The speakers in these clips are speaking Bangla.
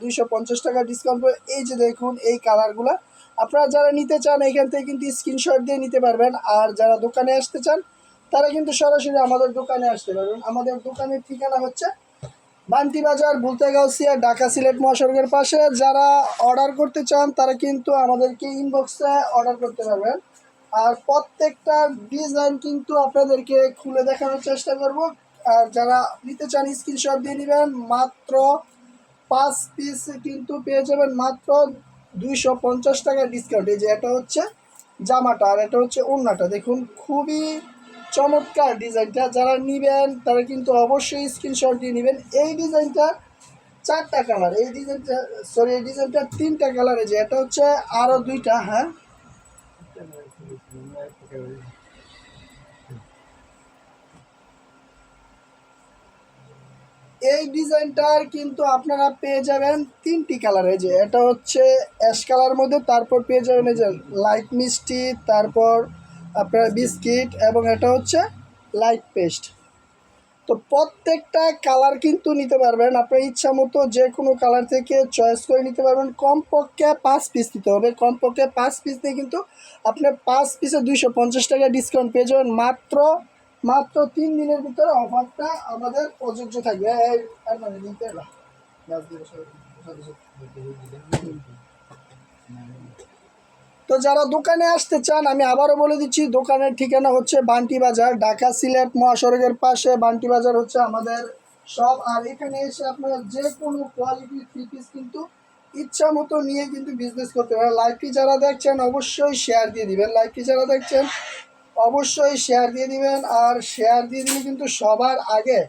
দুইশো পঞ্চাশ টাকা ডিসকাউন্ট করে এই যে দেখুন, এই কালারগুলো আপনারা যারা নিতে চান, এখান থেকে কিন্তু স্ক্রিনশট দিয়ে নিতে পারবেন। আর যারা দোকানে আসতে চান, তারা কিন্তু সরাসরি আমাদের দোকানে আসতে পারবেন। আমাদের দোকানের ঠিকানা হচ্ছে বান্টি বাজার বুলতেগাউসিয়া, ঢাকা সিলেট মহাসড়কের পাশে। যারা অর্ডার করতে চান, তারা কিন্তু আমাদেরকে ইনবক্সে অর্ডার করতে পারবেন। আর প্রত্যেকটা ডিজাইন কিন্তু আপনাদেরকে খুলে দেখানোর চেষ্টা করব। আর যারা নিতে চান স্ক্রিনশট দিয়ে নেবেন। মাত্র পাঁচ পিস কিন্তু পেয়ে যাবেন মাত্র দুইশো পঞ্চাশ টাকা ডিসকাউন্ট এই যে এটা হচ্ছে জামাটা আর এটা হচ্ছে ওড়নাটা। দেখুন, খুবই চমৎকার ডিজাইনটা। যারা নেবেন, তারা কিন্তু অবশ্যই স্ক্রিনশট দিয়ে নেবেন। এই ডিজাইনটা চারটা কালার এই ডিজাইনটা সরি এই ডিজাইনটা তিনটা কালারে যে এটা হচ্ছে আরও দুইটা হ্যাঁ? এই ডিজাইনটার কিন্তু আপনারা পেয়ে যাবেন তিনটি কালারে। যে এটা হচ্ছে অ্যাশ কালার মধ্যে, তারপর পেয়ে যাবেন এই যে লাইট মিষ্টি, তারপর আপনার বিস্কিট এবং এটা হচ্ছে লাইট পেস্ট। তো প্রত্যেকটা কালার কিন্তু নিতে পারবেন। আপনার ইচ্ছা মতো যে কোনো কালার থেকে চয়েস করে নিতে পারবেন। কমপক্ষে পাঁচ পিস নিতে হবে। কমপক্ষে পাঁচ পিস দিয়ে কিন্তু আপনি পাঁচ পিসে দুইশো পঞ্চাশ টাকা ডিসকাউন্ট পেয়ে যাবেন। মাত্র মাত্র তিন দিনের ভিতরে অফারটা আমাদের প্রযোজ্য থাকবে। মানে। তো যারা দোকানে আসতে চান, আমি আবারও বলে দিচ্ছি, দোকানের ঠিকানা হচ্ছে বান্টি বাজার, ঢাকা সিলেট মহাসড়কের পাশে। বান্টি বাজার হচ্ছে আমাদের সব। আর এখানে এসে আপনারা যে কোনো কোয়ালিটির থ্রি পিস কিন্তু ইচ্ছা মতো নিয়ে কিন্তু বিজনেস করতে পারেন। লাইভটি যারা দেখছেন, অবশ্যই শেয়ার দিয়ে দিবেন। লাইভটি যারা দেখছেন অবশ্যই শেয়ার দিয়ে দিবেন আর শেয়ার দিয়ে দিলে কিন্তু সবার আগে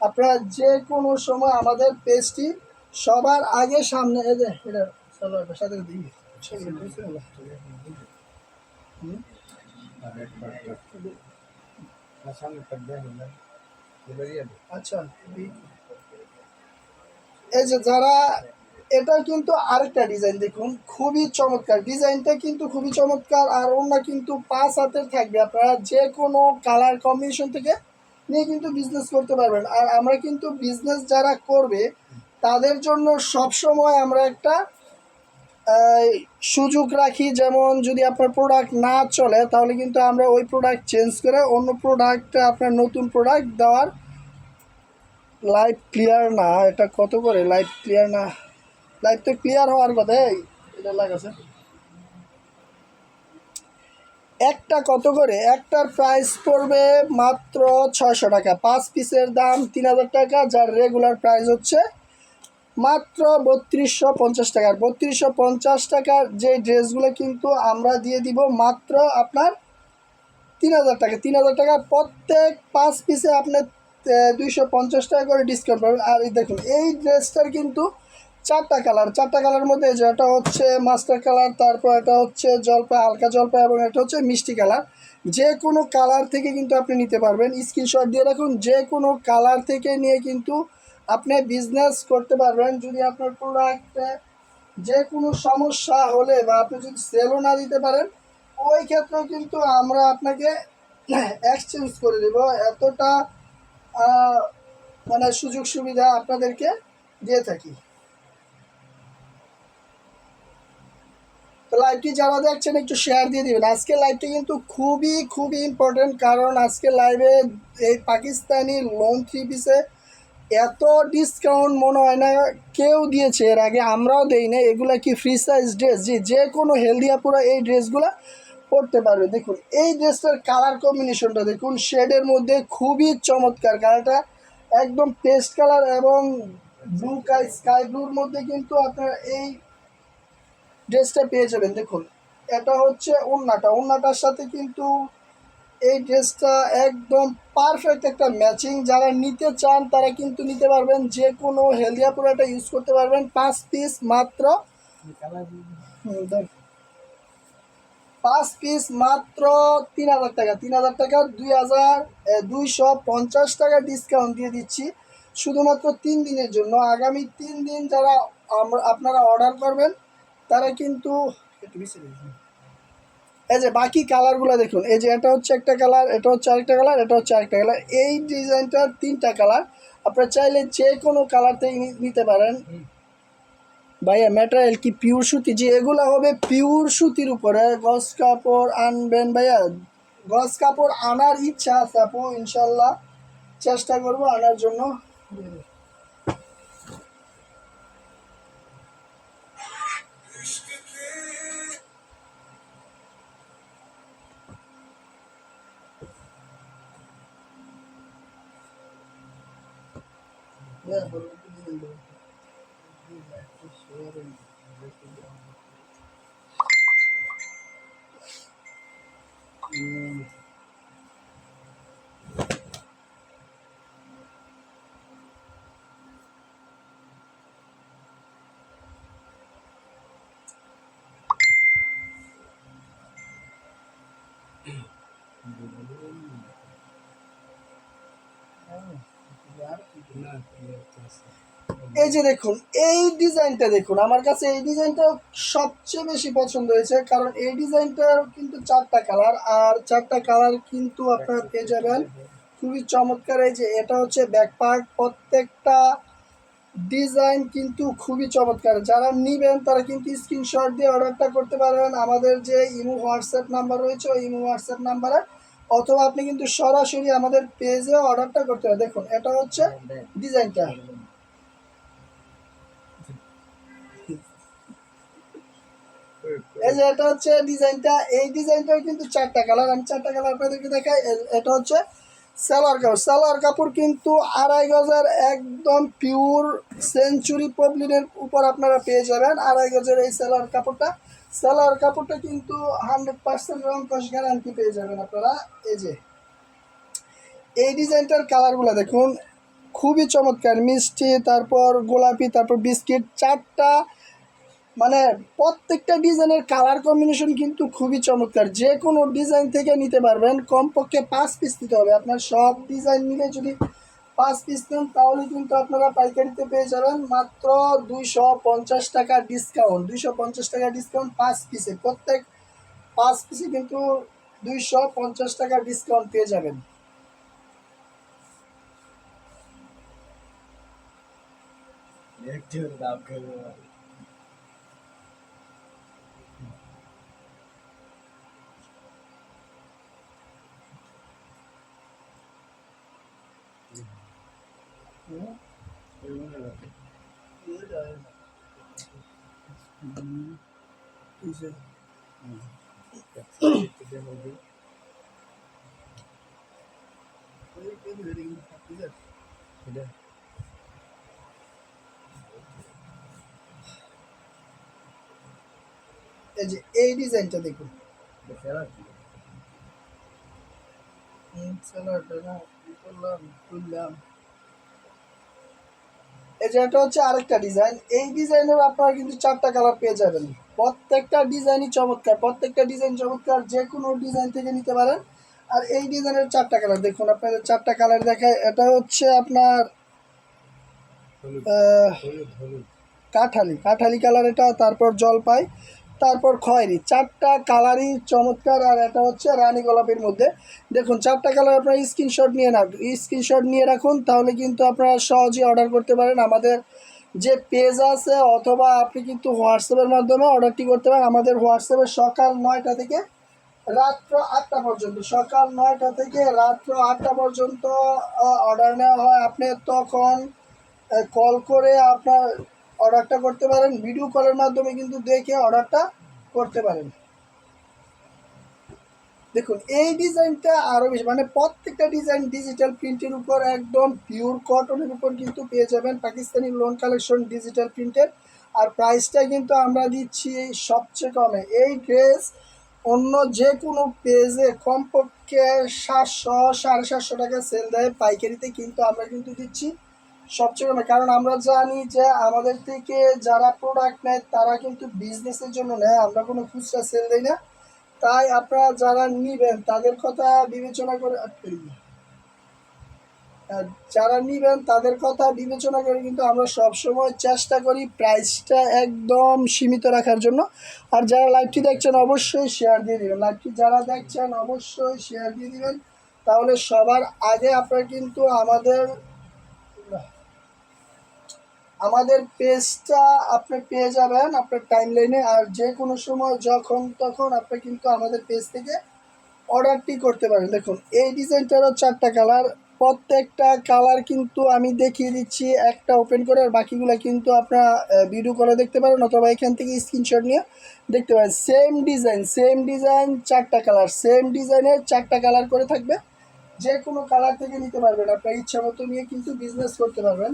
আপনারা যে কোনো সময় আমাদের পেজটি সবার আগে সামনে এই যে, এটা সাথে দিই? আচ্ছা এই যে যারা এটা কিন্তু আরেকটা ডিজাইন দেখুন, খুবই চমৎকার। ডিজাইনটা কিন্তু খুবই চমৎকার, আর অন্য কিন্তু পাঁচ হাতের থাকবে। আপনারা যে কোনো কালার কম্বিনেশন থেকে নিয়ে কিন্তু বিজনেস করতে পারবেন। আর আমরা কিন্তু বিজনেস যারা করবে, তাদের জন্য সব সময় আমরা একটা সুযোগ রাখি। যেমন যদি আপনার প্রোডাক্ট না চলে, তাহলে কিন্তু আমরা ওই প্রোডাক্ট চেঞ্জ করে অন্য প্রোডাক্ট আপনার নতুন প্রোডাক্ট দেওয়ার লাইভ ক্লিয়ার না। এটা কত করে? লাইভ ক্লিয়ার না? লাইভ তো ক্লিয়ার হওয়ার কথা এটা লাগাছে। একটা কত করে? একটার প্রাইস পড়বে মাত্র ছয়শো টাকা। পাঁচ পিসের দাম তিন হাজার টাকা, যার রেগুলার প্রাইস হচ্ছে মাত্র বত্রিশশো পঞ্চাশ টাকার বত্রিশশো পঞ্চাশ টাকার যে ড্রেসগুলো কিন্তু আমরা দিয়ে দিব মাত্র আপনার তিন হাজার টাকা। তিন হাজার টাকা প্রত্যেক পাঁচ পিসে আপনার দুইশো পঞ্চাশ টাকা করে ডিসকাউন্ট পাবেন। আর দেখুন, এই ড্রেসটার কিন্তু চারটা কালার চারটা কালার মধ্যে যেটা হচ্ছে মাস্টার কালার, তারপর এটা হচ্ছে জলপাই হালকা জলপাই এবং এটা হচ্ছে মিষ্টি কালার। যে কোনো কালার থেকে কিন্তু আপনি নিতে পারবেন। স্ক্রিনশট দিয়ে রাখুন, যে কোনো কালার থেকে নিয়ে কিন্তু আপনি বিজনেস করতে পারবেন। যদি আপনার প্রোডাক্টে যে কোনো সমস্যা হলে বা আপনি যদি সেলও না দিতে পারেন, ওই ক্ষেত্রেও কিন্তু আমরা আপনাকে এক্সচেঞ্জ করে দেব। এতটা মানে সুযোগ সুবিধা আপনাদেরকে দিয়ে থাকি। লাইভটি যারা দেখছেন, একটু শেয়ার দিয়ে দিবেন। আজকে লাইভটি কিন্তু খুবই খুবই ইম্পর্টেন্ট কারণ আজকে লাইভে এই পাকিস্তানি লোন থ্রি পিসে এত ডিসকাউন্ট মনে হয় না কেউ দিয়েছে। এর আগে আমরাও দেই না এগুলা কি ফ্রি সাইজ ড্রেস জি, যে কোনো হেলদিয়াপুরা এই ড্রেসগুলো পরতে পারবে। দেখুন, এই ড্রেসটার কালার কম্বিনেশনটা দেখুন শেডের মধ্যে খুবই চমৎকার কালারটা একদম পেস্ট কালার এবং ব্লু কাই স্কাই ব্লুর মধ্যে কিন্তু আপনার এই ড্রেসটা পেয়ে যাবেন, দেখুন। এটা হচ্ছে ওড়নাটা। ওড়নাটার সাথে কিন্তু এই ড্রেসটা একদম পারফেক্ট একটা ম্যাচিং যারা নিতে চান, তারা কিন্তু নিতে পারবেন। যে কোনো হেলদিয়া প্রোডাক্টটা ইউজ করতে পারবেন। পাঁচ পিস মাত্র। পাঁচ পিস মাত্র তিন হাজার টাকা। তিন হাজার টাকা, দুই হাজার দুইশো পঞ্চাশ টাকা ডিসকাউন্ট দিয়ে দিচ্ছি। শুধুমাত্র তিন দিনের জন্য। আগামী তিন দিন যারা আপনারা অর্ডার করবেন তারা কিন্তু। এই যে বাকি কালারগুলো দেখুন, এই যে এটা হচ্ছে একটা কালার এটা হচ্ছে আরেকটা কালার এটা হচ্ছে আরেকটা কালার এই ডিজাইনটার তিনটা কালার আপনারা চাইলে যে কোনো কালার থেকে নিতে পারেন। ভাইয়া ম্যাটেরিয়াল কি? পিওর সুতি? যে এগুলো হবে পিওর সুতির উপরে। গস কাপড় আনবেন ভাইয়া। গস কাপড় আনার ইচ্ছা আছে আপু, ইনশাল্লাহ। চেষ্টা করব আনার জন্য। এই যে দেখুন, এই ডিজাইনটা দেখুন, আমার কাছে এই ডিজাইনটা সবচেয়ে বেশি পছন্দ হয়েছে, কারণ এই ডিজাইনটার কিন্তু চারটা কালার, আর চারটা কালার কিন্তু আপনারা পেয়ে যাবেন। খুবই চমৎকার, এই যে এটা হচ্ছে ব্যাক পার্ট প্রত্যেকটা ডিজাইন কিন্তু খুবই চমৎকার। যারা নিবেন, তারা কিন্তু স্ক্রিনশট দিয়ে অর্ডারটা করতে পারবেন আমাদের যে ইমো হোয়াটসঅ্যাপ নাম্বার রয়েছে, ওই ইমো হোয়াটসঅ্যাপ নাম্বারে অথবা আপনি কিন্তু সরাসরি আমাদের পেজে অর্ডারটা করতে পারেন। দেখুন, এটা হচ্ছে ডিজাইনটা এই যে এটা হচ্ছে ডিজাইনটা এই ডিজাইনটাও কিন্তু চারটা কালার আমি চারটা কালার আপনাদেরকে দেখাই। এটা হচ্ছে সালোয়ার কাপড়। সালোয়ার কাপড় কিন্তু আড়াই গজের একদম পিওর সেঞ্চুরি পবলিনের উপর আপনারা পেয়ে যাবেন আড়াই গজের এই সালোয়ার কাপড়টা। সালোয়ার কাপড়টা কিন্তু হান্ড্রেড পার্সেন্ট রং কস গ্যারান্টি পেয়ে যাবেন আপনারা। এই যে, এই ডিজাইনটার কালারগুলো দেখুন। খুবই চমৎকার, মিষ্টি, তারপর গোলাপি, তারপর বিস্কিট, চারটা মানে প্রত্যেকটা ডিজাইনের কালার কম্বিনেশন কিন্তু খুবই চমৎকার। যে কোনো ডিজাইন থেকে নিতে পারবেন। কমপক্ষে পাঁচ পিস নিতে হবে। আপনার সব ডিজাইন মিলে যদি পাঁচ পিস নেন, তাহলে কিন্তু আপনারা পাইকারিতে পেয়ে যাবেন মাত্র দুইশো পঞ্চাশ টাকা ডিসকাউন্ট দুইশো পঞ্চাশ টাকা ডিসকাউন্ট পাঁচ পিসে প্রত্যেক পাঁচ পিসে কিন্তু দুইশো পঞ্চাশ টাকা ডিসকাউন্ট পেয়ে যাবেন। একটু দাম করব এই যে এই ডিজাইনটা দেখুন হুম, সালোয়ারটা না, কি করলাম, তুললাম। এই যে এটা হচ্ছে আরেকটা ডিজাইন এই ডিজাইনের আপনারা কিন্তু চারটা কালার পেয়ে যাবেন। প্রত্যেকটা ডিজাইনই চমৎকার প্রত্যেকটা ডিজাইন চমৎকার যে কোনো ডিজাইন থেকে নিতে পারেন। আর এই ডিজাইনের চারটা কালার দেখুন আপনাদের চারটা কালার দেখায়। এটা হচ্ছে আপনার কাঠালি। কাঠালি কালার এটা তারপর জলপাই। তারপর খয়েরি। চারটা কালারই চমৎকার আর এটা হচ্ছে রানী গোলাপের মধ্যে। দেখুন, চারটা কালার আপনারা স্ক্রিনশট নিয়ে রাখ স্ক্রিনশট নিয়ে রাখুন, তাহলে কিন্তু আপনারা সহজেই অর্ডার করতে পারেন। আমাদের যে পেজ আছে অথবা আপনি কিন্তু হোয়াটসঅ্যাপের মাধ্যমে অর্ডারটি করতে পারেন। আমাদের হোয়াটসঅ্যাপে সকাল নয়টা থেকে রাত্র আটটা পর্যন্ত সকাল নয়টা থেকে রাত্র আটটা পর্যন্ত অর্ডার নেওয়া হয়। আপনি তখন কল করে আপনার অর্ডারটা করতে পারেন ভিডিও কলের মাধ্যমে কিন্তু দেখে অর্ডারটা করতে পারেন। দেখুন, এই ডিজাইনটা আরও বেশি মানে প্রত্যেকটা ডিজাইন ডিজিটাল প্রিন্টের উপর একদম পিওর কটনের উপর কিন্তু পেয়ে যাবেন, পাকিস্তানি লোন কালেকশন ডিজিটাল প্রিন্টের আর প্রাইসটা কিন্তু আমরা দিচ্ছি সবচেয়ে কমে। এই ড্রেস অন্য যে কোনো পেজে কমপক্ষে সাতশো, সাড়ে সাতশো টাকা সেল দেয়, পাইকারিতে কিন্তু আমরা কিন্তু দিচ্ছি সবচেয়ে কমে কারণ আমরা জানি যে আমাদের থেকে যারা প্রোডাক্ট নেয়, তারা কিন্তু বিজনেসের জন্য নেয়। আমরা কোনো খুচরা সেল দিই না। তাই আপনারা যারা নিবেন, তাদের কথা বিবেচনা করে। যারা নিবেন, তাদের কথা বিবেচনা করে কিন্তু আমরা সব সময় চেষ্টা করি প্রাইসটা একদম সীমিত রাখার জন্য। আর যারা লাইভটি দেখছেন, অবশ্যই শেয়ার দিয়ে দিবেন। লাইভটি যারা দেখছেন, অবশ্যই শেয়ার দিয়ে দিবেন। তাহলে সবার আগে আপনারা কিন্তু আমাদের আমাদের পেজটা আপনি পেয়ে যাবেন আপনার টাইম লাইনে আর যে কোনো সময় যখন তখন আপনি কিন্তু আমাদের পেজ থেকে অর্ডারটি করতে পারেন। দেখুন, এই ডিজাইনটারও চারটা কালার প্রত্যেকটা কালার কিন্তু আমি দেখিয়ে দিচ্ছি, একটা ওপেন করে, আর বাকিগুলো কিন্তু আপনারা ভিডিও করে দেখতে পারেন, অথবা এখান থেকে স্ক্রিনশট নিয়ে দেখতে পারেন। সেম ডিজাইন সেম ডিজাইন চারটা কালার সেম ডিজাইনের চারটা কালার করে থাকবে। যে কোনো কালার থেকে নিতে পারবেন। আপনার ইচ্ছা মতো নিয়ে কিন্তু বিজনেস করতে পারবেন।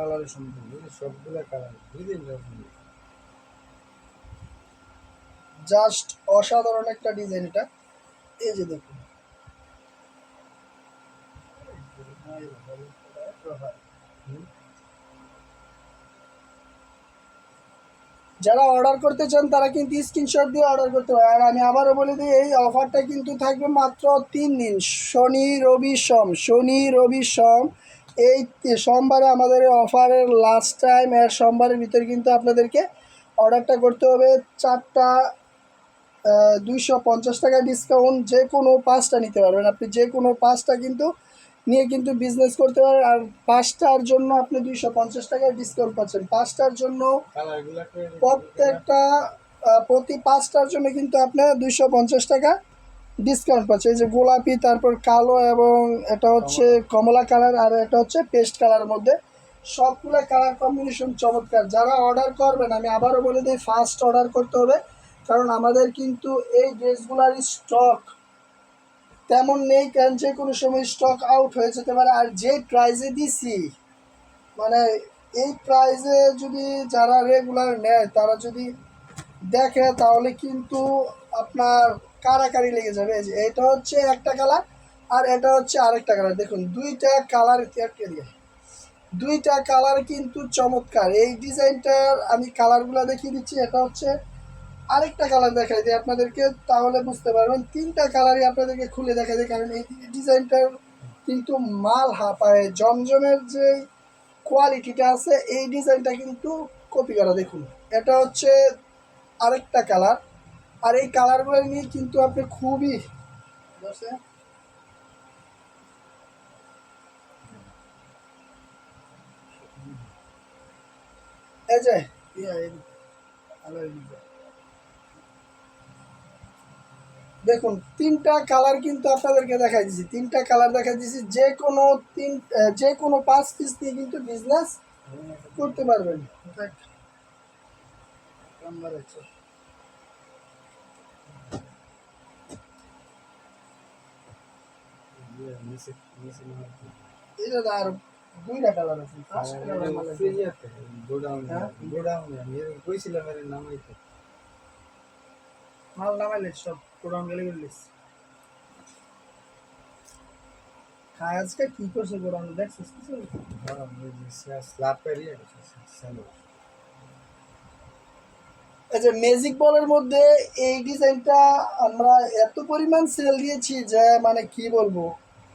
কালারের সম্পূর্ণ সবগুলা কালার বিভিন্ন রকম জাস্ট অসাধারণ একটা ডিজাইন এটা। এই যে দেখুন। যারা অর্ডার করতে চান, তারা কিন্তু স্ক্রিনশট দিয়ে অর্ডার করতে পারে আর আমি আবারও বলে দিই, এই অফারটা কিন্তু থাকবে মাত্র তিন দিন। শনি, রবি, সোম। শনি, রবি, সোম। এই সোমবারে আমাদের অফারের লাস্ট টাইম এর সোমবারের ভিতরে কিন্তু আপনাদেরকে অর্ডারটা করতে হবে চারটা দুইশো পঞ্চাশ টাকা ডিসকাউন্ট যে কোনো পাঁচটা নিতে পারবেন। আপনি যে কোনো পাঁচটা কিন্তু নিয়ে কিন্তু বিজনেস করতে পারেন। আর পাঁচটার জন্য আপনি দুইশো পঞ্চাশ টাকায় ডিসকাউন্ট পাচ্ছেন। পাঁচটার জন্য প্রত্যেকটা প্রতি পাঁচটার জন্য কিন্তু আপনার দুইশো পঞ্চাশ টাকা ডিসকাউন্ট পাচ্ছে। এই যে গোলাপি তারপর কালো এবং এটা হচ্ছে কমলা। কালার আর এটা হচ্ছে পেস্ট কালার মধ্যে। সবগুলো কালার কম্বিনেশন চমৎকার। যারা অর্ডার করবেন আমি আবারও বলে দিই ফার্স্ট অর্ডার করতে হবে। কারণ আমাদের কিন্তু এই ড্রেসগুলার স্টক তেমন নেই কারণ যে কোনো সময় স্টক আউট হয়ে যেতে পারে। আর যে প্রাইজে দিছি মানে এই প্রাইজে যদি যারা রেগুলার নেয় তারা যদি দেখে তাহলে কিন্তু আপনার কারাকারি লেগে যাবে। এই যে, এটা হচ্ছে একটা কালার আর এটা হচ্ছে আরেকটা কালার দেখুন, দুইটা কালার দুইটা কালার কিন্তু চমৎকার। এই ডিজাইনটার আমি কালারগুলো দেখিয়ে দিচ্ছি। এটা হচ্ছে আরেকটা কালার দেখাই দিই আপনাদেরকে, তাহলে বুঝতে পারবেন। তিনটা কালারই আপনাদেরকে খুলে দেখাই দিই, কারণ এই ডিজাইনটার কিন্তু মাল হাঁপায়। জমজমের যে কোয়ালিটিটা আছে, এই ডিজাইনটা কিন্তু কপি করা। দেখুন, এটা হচ্ছে আরেকটা কালার আর এই কালারগুলো নিয়ে কিন্তু আপনি খুবই। দেখুন, তিনটা কালার কিন্তু আপনাদেরকে দেখা দিছি। তিনটা কালার দেখা দিছি। যে কোনো তিন যে কোনো পাঁচ পিস দিয়ে কিন্তু বিজনেস করতে পারবেন। আছে। এটা আর দুইটা কালার আছে পাঁচটা কালার মাল আছে। গোডাউন? গোডাউন কইছিলাম এর নামাইতে মাল নামাইলে সব গোডাউন গেলে গেলিস আজকে কি করছে গোডাউন দেখছিস কিছু ওই স্ল্যাব পেরিয়ে স্যালো এই ম্যাজিক বলের মধ্যে এই ডিজাইনটা আমরা এত পরিমাণ সেল দিয়েছি যে মানে কি বলব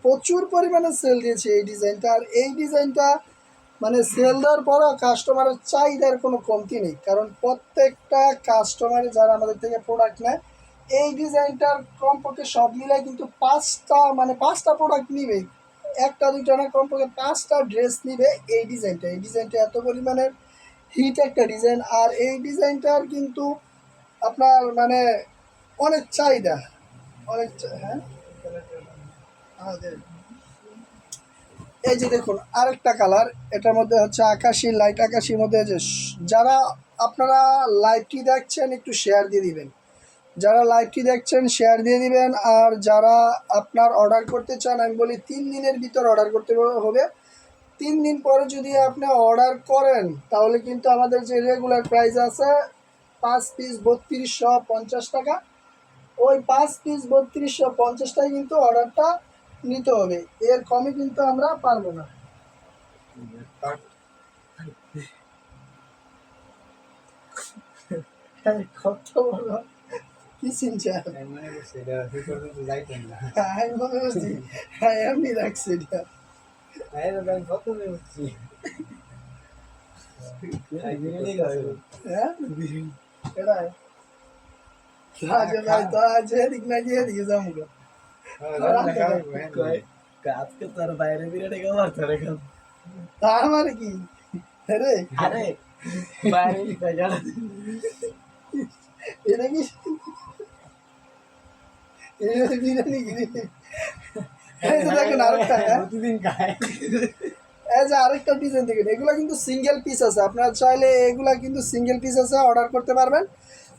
প্রচুর পরিমাণে সেল দিয়েছে এই ডিজাইনটা আর এই ডিজাইনটা মানে সেল দেওয়ার পরও কাস্টমারের চাহিদার কোনো কমতি নেই। কারণ প্রত্যেকটা কাস্টমারে যারা আমাদের থেকে প্রোডাক্ট নেয়, এই ডিজাইনটার কমপক্ষে সব মিলাই কিন্তু পাঁচটা মানে পাঁচটা প্রোডাক্ট নিবে। একটা, দুইটা না, কমপক্ষে পাঁচটা ড্রেস নিবে এই ডিজাইনটা এই ডিজাইনটা এত পরিমাণের হিট একটা ডিজাইন আর এই ডিজাইনটার কিন্তু আপনার মানে অনেক চাহিদা। অনেক হ্যাঁ? এই যে দেখুন, আরেকটা কালার, এটার মধ্যে হচ্ছে আকাশি লাইট আকাশির মধ্যে যে যারা আপনারা লাইভটি দেখছেন, একটু শেয়ার দিয়ে দিবেন। যারা লাইভটি দেখছেন শেয়ার দিয়ে দিবেন, আর যারা আপনার অর্ডার করতে চান, আমি বলি তিন দিনের ভিতর অর্ডার করতে হবে। তিন দিন পরে যদি আপনি অর্ডার করেন, তাহলে কিন্তু আমাদের যে রেগুলার প্রাইস আছে, পাঁচ পিস বত্রিশশো পঞ্চাশ টাকা। ওই পাঁচ পিস বত্রিশশো পঞ্চাশ টাকা কিন্তু অর্ডারটা নিতে হবে। এর কমে কিন্তু আমরা পারব না। কত বড় কি সিনচার আমি মনে করছি হ্যাঁ রাখছি এটা। তো হ্যাঁ এটা আজ এদিক না গিয়ে এদিকে যাব। আজকে তোর বাইরে আমার কি আরে আরে বাইরে এটা কি আরেকটা দেখুন এগুলো কিন্তু সিঙ্গেল পিস আছে আপনারা চাইলে এগুলা কিন্তু সিঙ্গেল পিস আছে অর্ডার করতে পারবেন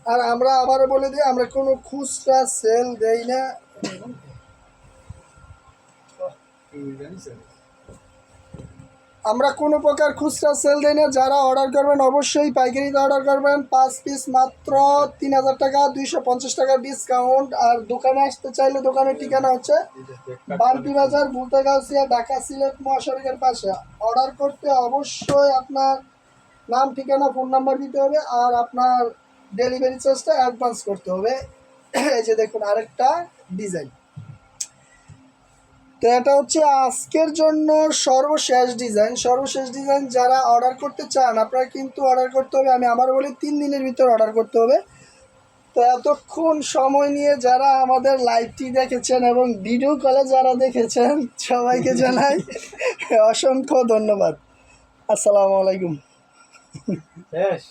আর আমরা আবারও বলে দিই, আমরা কোনো খুচরা সেল দেই না। আমরা কোনো প্রকার খুচরা সেল দেই না, যারা অর্ডার করবেন অবশ্যই পাইকারিতে অর্ডার করবেন। পাঁচ পিস মাত্র তিন হাজার টাকা, দুইশো পঞ্চাশ টাকা ডিসকাউন্ট আর দোকানে আসতে চাইলে দোকানের ঠিকানা হচ্ছে বান্টি বাজার ভুলতাগাছিয়া ঢাকা সিলেট, মহাসড়কের পাশে। অর্ডার করতে অবশ্যই আপনার নাম, ঠিকানা ফোন নাম্বার দিতে হবে আর আপনার ডেলিভারি চার্জটা অ্যাডভান্স করতে হবে। এই যে দেখুন আরেকটা ডিজাইন তো এটা হচ্ছে আজকের জন্য সর্বশেষ ডিজাইন সর্বশেষ ডিজাইন যারা অর্ডার করতে চান আপনারা কিন্তু অর্ডার করতে হবে। আমি আবার বলি তিন দিনের ভিতর অর্ডার করতে হবে। তো এতক্ষণ সময় নিয়ে যারা আমাদের লাইভটি দেখেছেন এবং ভিডিও কলে যারা দেখেছেন সবাইকে জানাই অসংখ্য ধন্যবাদ। আসসালামু আলাইকুম। শেষ।